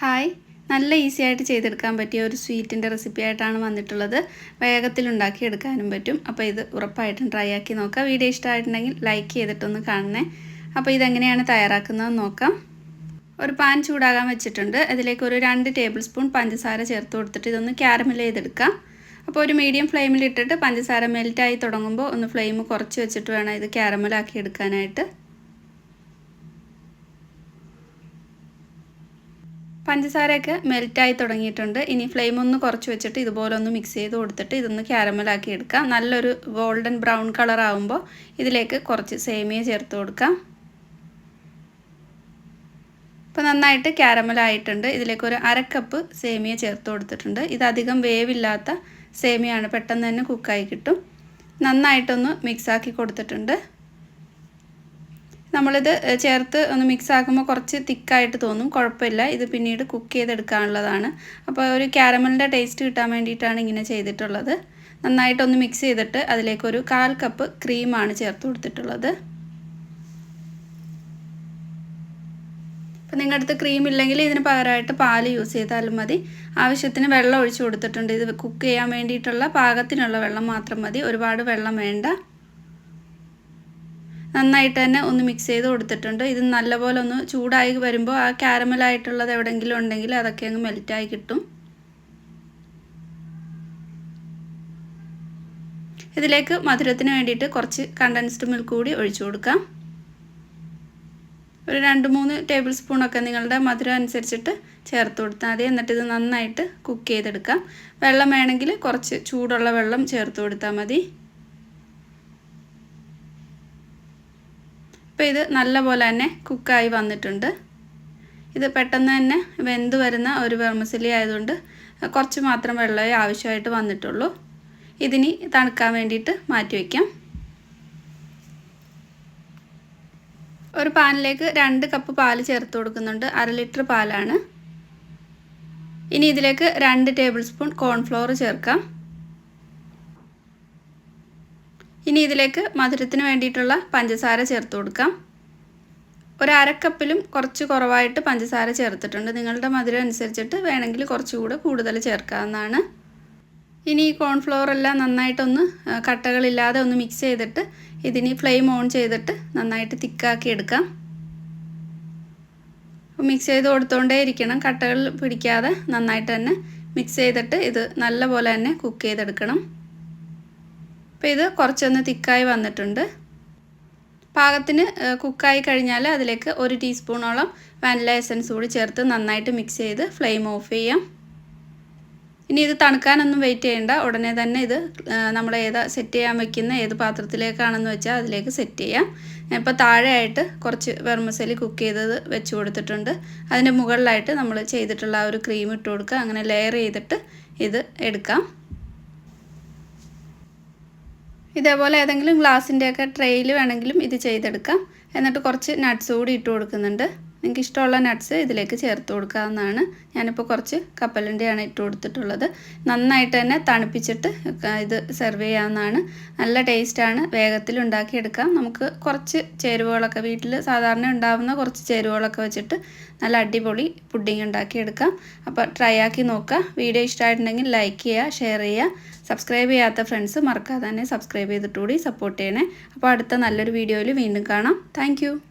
Hi. നല്ല easy ആയിട്ട് ചെയ്തെടുക്കാൻ പറ്റിയ ഒരു സ്വീറ്റിന്റെ റെസിപ്പി ആയിട്ടാണ് വന്നിട്ടുള്ളത്. വേഗത്തിൽ ഉണ്ടാക്കി എടുക്കാനും പറ്റും. അപ്പോൾ ഇത് ഉറപ്പായിട്ടും ട്രൈ ആക്കി നോക്കാം വീഡിയോ ഇഷ്ടമായിട്ടുണ്ടെങ്കിൽ ലൈക്ക് ചെയ്തിട്ടൊന്ന് കാണണേ. അപ്പോൾ ഇതെങ്ങനെയാണ് തയ്യാറാക്കുന്നതെന്ന് നോക്കാം. ഒരു പാൻ ചൂടാകാൻ വെച്ചിട്ടുണ്ട്. അതിലേക്ക് ഒരു രണ്ട് ടേബിൾ സ്പൂൺ പഞ്ചസാര ചേർത്ത് കൊടുത്തിട്ട് ഇതൊന്ന് ക്യാരമൽ ചെയ്തെടുക്കാം. അപ്പോൾ ഒരു മീഡിയം ഫ്ലെയിമിൽ ഇട്ടിട്ട് പഞ്ചസാര മെൽറ്റായി തുടങ്ങുമ്പോൾ ഒന്ന് ഫ്ലെയിം കുറച്ച് വെച്ചിട്ട് വേണം ഇത് ക്യാരമലാക്കി എടുക്കാനായിട്ട്. പഞ്ചസാരയൊക്കെ മെൽറ്റായി തുടങ്ങിയിട്ടുണ്ട്. ഇനി ഫ്ലെയിം ഒന്ന് കുറച്ച് വെച്ചിട്ട് ഇതുപോലെ ഒന്ന് മിക്സ് ചെയ്ത് കൊടുത്തിട്ട് ഇതൊന്ന് ക്യാരമലാക്കി എടുക്കാം. നല്ലൊരു ഗോൾഡൻ ബ്രൗൺ കളർ ആകുമ്പോൾ ഇതിലേക്ക് കുറച്ച് സേമിയ ചേർത്ത് കൊടുക്കാം. ഇപ്പോൾ നന്നായിട്ട് ക്യാരമലായിട്ടുണ്ട് ഇതിലേക്ക് ഒരു അരക്കപ്പ് സേമിയ ചേർത്ത് കൊടുത്തിട്ടുണ്ട്. ഇത് അധികം വേവില്ലാത്ത സേമിയാണ് പെട്ടെന്ന് തന്നെ കുക്കായി കിട്ടും. നന്നായിട്ടൊന്ന് മിക്സാക്കി കൊടുത്തിട്ടുണ്ട്. നമ്മളിത് ചേർത്ത് ഒന്ന് മിക്സ് ആക്കുമ്പോൾ കുറച്ച് തിക്കായിട്ട് തോന്നും. കുഴപ്പമില്ല. ഇത് പിന്നീട് കുക്ക് ചെയ്തെടുക്കാനുള്ളതാണ്. അപ്പോൾ ഒരു ക്യാരമലിന്റെ ടേസ്റ്റ് കിട്ടാൻ വേണ്ടിയിട്ടാണ് ഇങ്ങനെ ചെയ്തിട്ടുള്ളത്. നന്നായിട്ടൊന്ന് മിക്സ് ചെയ്തിട്ട് അതിലേക്കൊരു കാൽ കപ്പ് ക്രീമാണ് ചേർത്ത് കൊടുത്തിട്ടുള്ളത്. അപ്പം നിങ്ങളുടെ അടുത്ത് ക്രീം ഇല്ലെങ്കിൽ ഇതിന് പകരമായിട്ട് പാൽ യൂസ് ചെയ്താലും മതി. ആവശ്യത്തിന് വെള്ളം ഒഴിച്ചു കൊടുത്തിട്ടുണ്ട്. ഇത് കുക്ക് ചെയ്യാൻ വേണ്ടിയിട്ടുള്ള പാകത്തിനുള്ള വെള്ളം മാത്രം മതി. ഒരുപാട് വെള്ളം വേണ്ട. നന്നായിട്ട് തന്നെ ഒന്ന് മിക്സ് ചെയ്ത് കൊടുത്തിട്ടുണ്ട്. ഇത് നല്ലപോലെ ഒന്ന് ചൂടായി വരുമ്പോൾ ആ ക്യാരമലായിട്ടുള്ളത് എവിടെയെങ്കിലും ഉണ്ടെങ്കിൽ അതൊക്കെ അങ്ങ് മെൽറ്റായി കിട്ടും. ഇതിലേക്ക് മധുരത്തിന് വേണ്ടിയിട്ട് കുറച്ച് കണ്ടൻസ്ഡ് മിൽക്ക് കൂടി ഒഴിച്ചു കൊടുക്കാം. ഒരു രണ്ട് മൂന്ന് ടേബിൾ സ്പൂണൊക്കെ നിങ്ങളുടെ മധുരം അനുസരിച്ചിട്ട് ചേർത്ത് കൊടുത്താൽ മതി. എന്നിട്ട് ഇത് നന്നായിട്ട് കുക്ക് ചെയ്തെടുക്കാം. വെള്ളം വേണമെങ്കിൽ കുറച്ച് ചൂടുള്ള വെള്ളം ചേർത്ത് കൊടുത്താൽ മതി. ഇപ്പോൾ ഇത് നല്ലപോലെ തന്നെ കുക്കായി വന്നിട്ടുണ്ട്. ഇത് പെട്ടെന്ന് തന്നെ വെന്ത് വരുന്ന ഒരു വെർമസിലി ആയതുകൊണ്ട് കുറച്ച് മാത്രം വെള്ളമേ ആവശ്യമായിട്ട് വന്നിട്ടുള്ളൂ. ഇതിനി തണുക്കാൻ വേണ്ടിയിട്ട് മാറ്റി വയ്ക്കാം. ഒരു പാനിലേക്ക് രണ്ട് കപ്പ് പാൽ ചേർത്ത് കൊടുക്കുന്നുണ്ട്. അര ലിറ്റർ പാലാണ്. ഇനി ഇതിലേക്ക് രണ്ട് ടേബിൾ സ്പൂൺ കോൺഫ്ലോർ ചേർക്കാം. ഇനി ഇതിലേക്ക് മധുരത്തിന് വേണ്ടിയിട്ടുള്ള പഞ്ചസാര ചേർത്ത് കൊടുക്കാം. ഒരു അരക്കപ്പിലും കുറച്ച് കുറവായിട്ട് പഞ്ചസാര ചേർത്തിട്ടുണ്ട്. നിങ്ങളുടെ മധുരം അനുസരിച്ചിട്ട് വേണമെങ്കിൽ കുറച്ചുകൂടെ കൂടുതൽ ചേർക്കാവുന്നതാണ്. ഇനി ഈ കോൺഫ്ലോർ എല്ലാം നന്നായിട്ടൊന്ന് കട്ടകളില്ലാതെ ഒന്ന് മിക്സ് ചെയ്തിട്ട് ഇതിനി ഫ്ലെയിം ഓൺ ചെയ്തിട്ട് നന്നായിട്ട് തിക്കാക്കി എടുക്കാം. മിക്സ് ചെയ്ത് കൊടുത്തോണ്ടേ ഇരിക്കണം. കട്ടകൾ പിടിക്കാതെ നന്നായിട്ട് തന്നെ മിക്സ് ചെയ്തിട്ട് ഇത് നല്ലപോലെ തന്നെ കുക്ക് ചെയ്തെടുക്കണം. അപ്പോൾ ഇത് കുറച്ചൊന്ന് തിക്കായി വന്നിട്ടുണ്ട്. പാകത്തിന് കുക്കായി കഴിഞ്ഞാൽ അതിലേക്ക് ഒരു ടീസ്പൂണോളം വാനില എസൻസ് കൂടി ചേർത്ത് നന്നായിട്ട് മിക്സ് ചെയ്ത് ഫ്ലെയിം ഓഫ് ചെയ്യാം. ഇനി ഇത് തണുക്കാനൊന്നും വെയിറ്റ് ചെയ്യേണ്ട. ഉടനെ തന്നെ ഇത് നമ്മൾ ഏതാ സെറ്റ് ചെയ്യാൻ വെക്കുന്ന ഏത് പാത്രത്തിലേക്കാണെന്ന് വെച്ചാൽ അതിലേക്ക് സെറ്റ് ചെയ്യാം. ഇപ്പോൾ താഴെയായിട്ട് കുറച്ച് വെർമസലി കുക്ക് ചെയ്തത് വെച്ച് കൊടുത്തിട്ടുണ്ട്. അതിന്റെ മുകളിലായിട്ട് നമ്മൾ ചെയ്തിട്ടുള്ള ആ ഒരു ക്രീം ഇട്ട് കൊടുക്കുക. അങ്ങനെ ലെയർ ചെയ്തിട്ട് ഇത് എടുക്കാം. ഇതേപോലെ ഏതെങ്കിലും ഗ്ലാസിന്റെയൊക്കെ ട്രെയിൽ വേണമെങ്കിലും ഇത് ചെയ്തെടുക്കാം. എന്നിട്ട് കുറച്ച് നട്ട്സ് കൂടി ഇട്ട് കൊടുക്കുന്നുണ്ട്. നിങ്ങൾക്ക് ഇഷ്ടമുള്ള നട്ട്സ് ഇതിലേക്ക് ചേർത്ത് കൊടുക്കാവുന്നതാണ്. ഞാനിപ്പോൾ കുറച്ച് കപ്പലിന്റെയാണ് ഇട്ട് കൊടുത്തിട്ടുള്ളത്. നന്നായിട്ട് തന്നെ തണുപ്പിച്ചിട്ട് ഇത് സെർവ് ചെയ്യാവുന്നതാണ്. നല്ല ടേസ്റ്റാണ് വേഗത്തിൽ ഉണ്ടാക്കിയെടുക്കാം. നമുക്ക് കുറച്ച് ചേരുവകളൊക്കെ വീട്ടിൽ സാധാരണ ഉണ്ടാവുന്ന കുറച്ച് ചേരുവകളൊക്കെ വെച്ചിട്ട് നല്ല അടിപൊളി പുഡിങ് ഉണ്ടാക്കിയെടുക്കാം. അപ്പോൾ ട്രൈ ആക്കി നോക്കുക. വീഡിയോ ഇഷ്ടമായിട്ടുണ്ടെങ്കിൽ ലൈക്ക് ചെയ്യുക ഷെയർ ചെയ്യുക. സബ്സ്ക്രൈബ് ചെയ്യാത്ത ഫ്രണ്ട്സ് മറക്കാതെ തന്നെ സബ്സ്ക്രൈബ് ചെയ്തിട്ടുകൂടി സപ്പോർട്ട് ചെയ്യണേ. അപ്പോൾ അടുത്ത നല്ലൊരു വീഡിയോയിൽ വീണ്ടും കാണാം. താങ്ക്